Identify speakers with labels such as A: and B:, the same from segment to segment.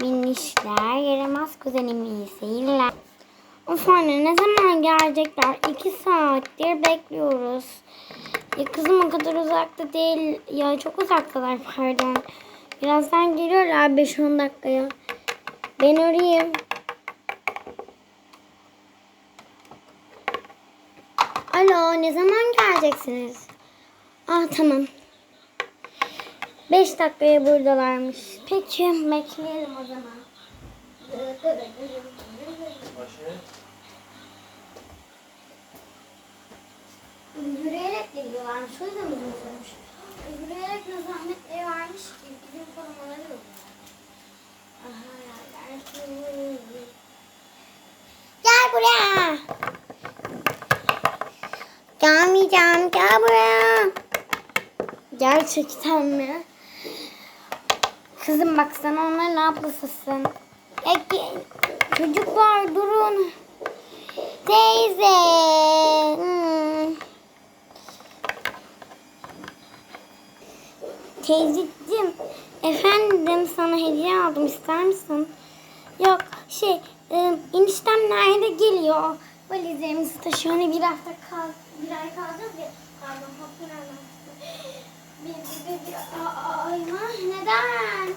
A: Minişler, yaramaz kuzenimiz, seyirler. Of anne ne zaman gelecekler? İki saattir bekliyoruz. Ya kızım o kadar uzakta değil. Ya çok uzaktalar pardon. Birazdan geliyorlar 5-10 dakikaya. Ben arayayım. Alo ne zaman geleceksiniz? Ah tamam. 5 dakikaya buradalarmış. Peki bekleyelim o zaman. Yürüyerek geliyorlarmış. O yüzden uzun sürmüş. Yürüyerek ne zahmetleri varmış ki bizim korumaları yok. Gel buraya. Gelmeyeceğim. Gel buraya. Gerçekten mi? Kızım bak sen onların ablasısın. Ya, çocuklar durun. Teyze. Hmm. Teyzeciğim, efendim sana hediye aldım ister misin? Yok şey, e, eniştem nerede geliyor? Valizlerimizi taşıyor. Hani bir hafta kal, bir ay kalacağız ya. Pardon, hatırlamıyorum. Bir, bir, bir, neden?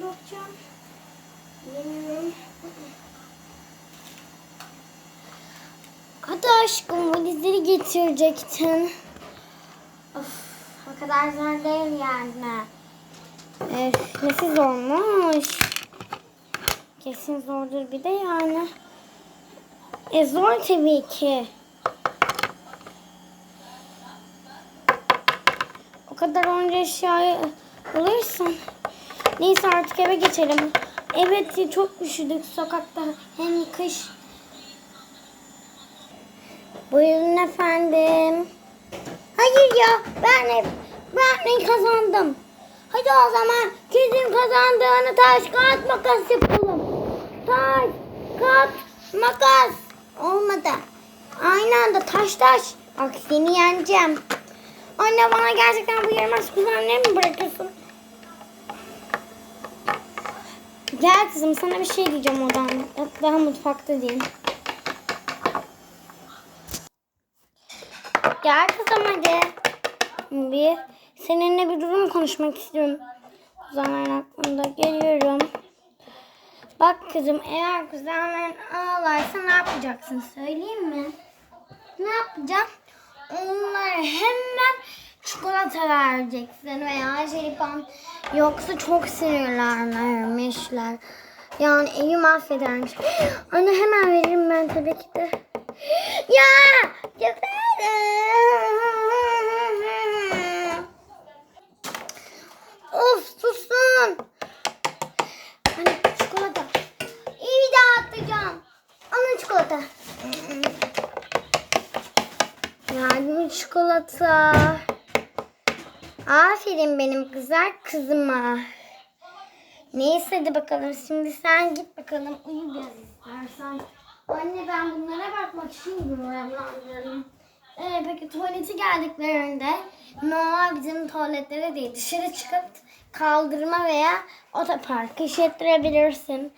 A: Nasıl. Hadi aşkım valizleri getirecektin. Of, o kadar zor değil yani. Öf, nesi zormuş. Kesin zordur bir de yani. E zor tabii ki. O kadar onca eşyayı alırsan. Neyse artık eve geçelim. Evet çok üşüdük sokakta. Hem kış. Buyurun efendim. Hayır ya ben ben kazandım. Hadi o zaman kesin kazandığını taş kağıt makas yapalım. Taş kağıt makas. Olmadı. Aynı anda taş taş. Bak seni yeneceğim. Anne bana gerçekten bu yaramaz kuzenleri mi bırakırsın? Gel kızım sana bir şey diyeceğim odan. Daha mutfakta değil. Gel kızım hadi. Bir seninle bir durum konuşmak istiyorum. Kuzenlerin hakkında geliyorum. Bak kızım eğer kuzenlerin ağlarsa ne yapacaksın söyleyeyim mi? Ne yapacağım? Onlara hemen çikolata vereceksin veya jelibon. Yoksa çok sinirlenirmişler. Yani evi mahvedermiş. Anne hemen veririm ben tabii ki de. Ya! Güzelim. Of susun. Hani çikolata. İyi dağıtacağım. Alın çikolata. Yani çikolata. Aferin benim güzel kızıma. Neyse hadi bakalım. Şimdi sen git bakalım. Uyu biraz istersen. Anne ben bunlara bakmak için görevlendirdim. Ee, peki tuvaleti geldiklerinde normal bizim tuvaletlere değil dışarı çıkıp kaldırma veya otopark işlettirebilirsin.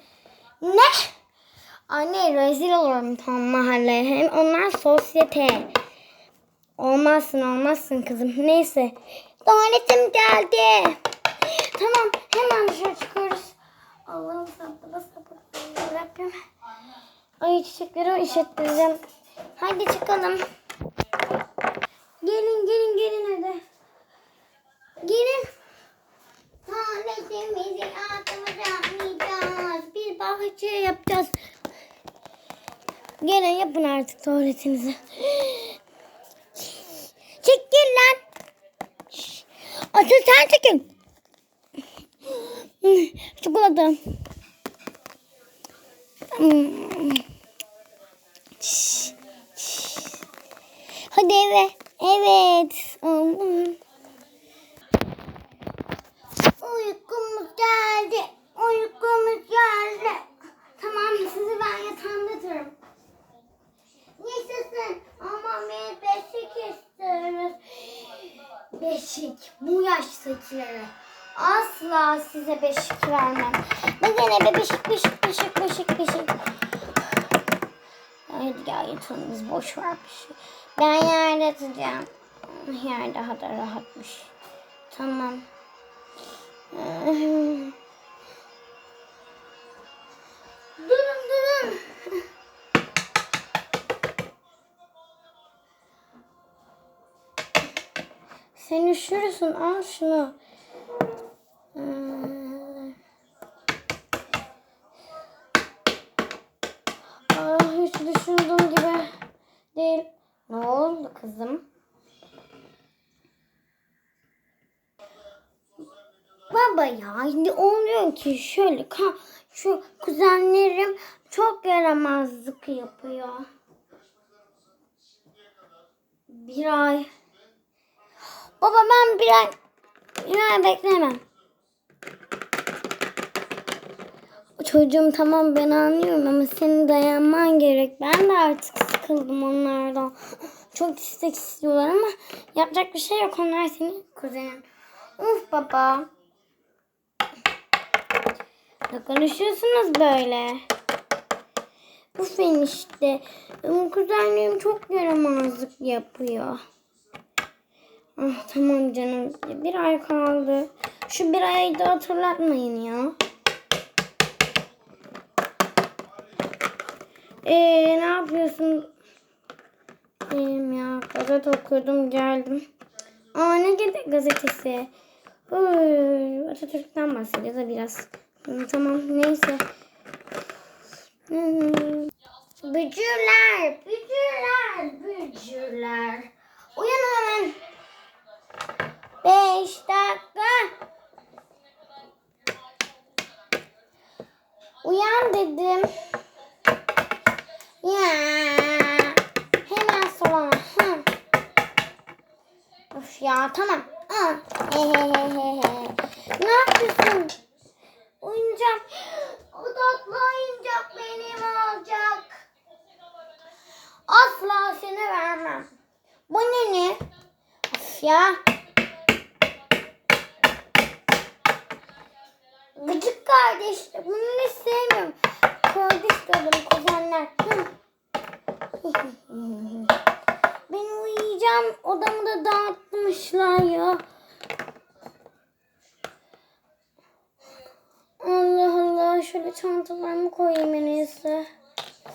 A: Ne? Anne rezil olurum tam mahalleye. Hem onlar sosyete. Olmazsın olmazsın kızım. Neyse. Tuvaletim geldi. Tamam hemen dışarı çıkıyoruz. Allah'ım sabır sabır. Rabbim. Ay çiçekleri işlettireceğim. Hadi çıkalım. Gelin gelin gelin hadi. Gelin. Tuvaletimizi atmayacağız. Bir bahçe yapacağız. Gelin yapın artık tuvaletinizi. Asıl sen çekil. Çikolata. Hadi eve. Evet. Uykumuz geldi. Uykumuz geldi. Tamam sizi ben yatağımda yatırım. Yaşasın. Ama bir beşik istiyoruz. Beşik. Bu yaştakilere. Asla size beşik vermem. Ben gene be beşik beşik beşik beşik beşik. Hadi gel yatalım biz boş ver bir şey. Ben yerde yatacağım. Yer daha da rahatmış. Tamam. Sen üşürsün al şunu. Hmm. Ah, hiç düşündüğüm gibi değil. Ne oldu kızım? Baba ya şimdi oluyor ki şöyle ka şu kuzenlerim çok yaramazlık yapıyor. Bir ay. Baba ben bir ay, ay beklemem. Çocuğum tamam ben anlıyorum ama senin dayanman gerek. Ben de artık sıkıldım onlardan. Çok istek istiyorlar ama yapacak bir şey yok. Onlar senin kuzenin. Uf baba. Ne konuşuyorsunuz böyle? Uf enişte. Benim kuzenlerim çok yaramazlık yapıyor. Ah tamam canım. Bir ay kaldı. Şu bir ayı da hatırlatmayın ya. Ee, ne yapıyorsun? İyiyim ya. Gazete okuyordum geldim. Aa ne gibi gazetesi? Uy, Atatürk'ten bahsediyor da biraz. Tamam neyse. Bücürler, bücürler, bücürler. Uyanın hemen. Beş dakika. Uyan dedim. Ya. Hemen salona. Hı. Of ya tamam. Aa. He he he he he. Ne yapıyorsun? Oyuncak. O tatlı oyuncak benim olacak. Asla seni vermem. Bu ne ne? Of ya. Kardeş. Bunu ne sevmiyorum. Kardeş dedim kuzenler. Ben uyuyacağım. Odamı da dağıtmışlar ya. Allah Allah. Şöyle çantalarımı koyayım en iyisi.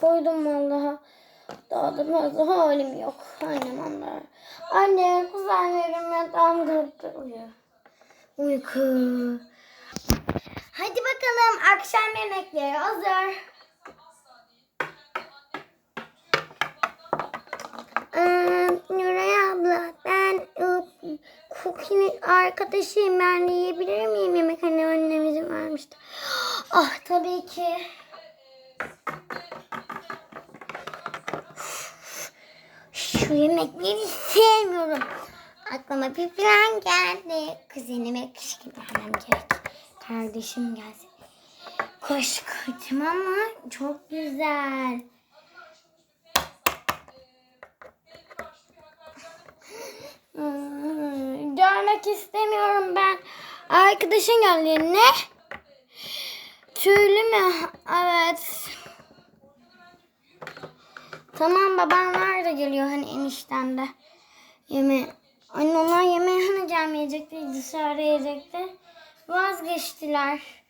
A: Koydum vallahi. Daha da fazla halim yok. Annem anlar. Anne kuzenlerim yatağım dörtte uyu. Uyku. Bakalım akşam yemekleri hazır. Ee, Nuray abla ben ıı, Cookie'nin arkadaşıyım. Ben de yiyebilir miyim yemek? Hani annem izin vermişti. Ah tabii ki. Şu yemekleri sevmiyorum. Aklıma bir plan geldi. Kuzenime kışkırtmam gerek. Kardeşim gelsin. Koçum ama çok güzel. Hmm, Görmek istemiyorum ben. Arkadaşın geldi. Ne? Tüylü mü? Evet. Tamam babanlar da geliyor hani enişten de. Yeme Anne onlar yemeğe hani gelmeyecekti dışarı yiyecekti. Vazgeçtiler.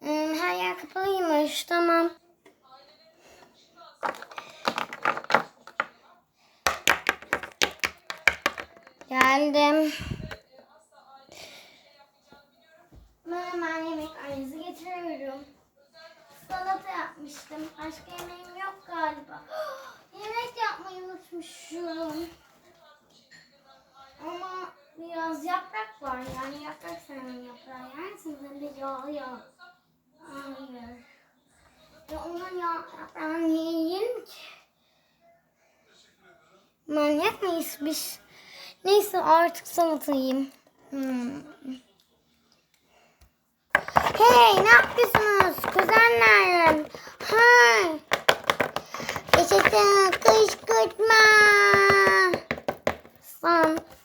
A: Hmm, her yer kapalıymış tamam. Geldim. Ben hemen yemeklerinizi getiriyorum. Salata yapmıştım. Başka yemeğim yok galiba. Yemek yapmayı unutmuşum. Ama biraz yaprak var. Yani yaprak sevmem yaprağı yersiniz. Hem de yağ yağ. Ya yağ, yaprağını niye yiyelim ki? Manyak mıyız biz? Neyse artık salata yiyeyim. Hmm. Hey ne yapıyorsunuz kuzenlerim? Hay. Yaşasın kışkırtma. San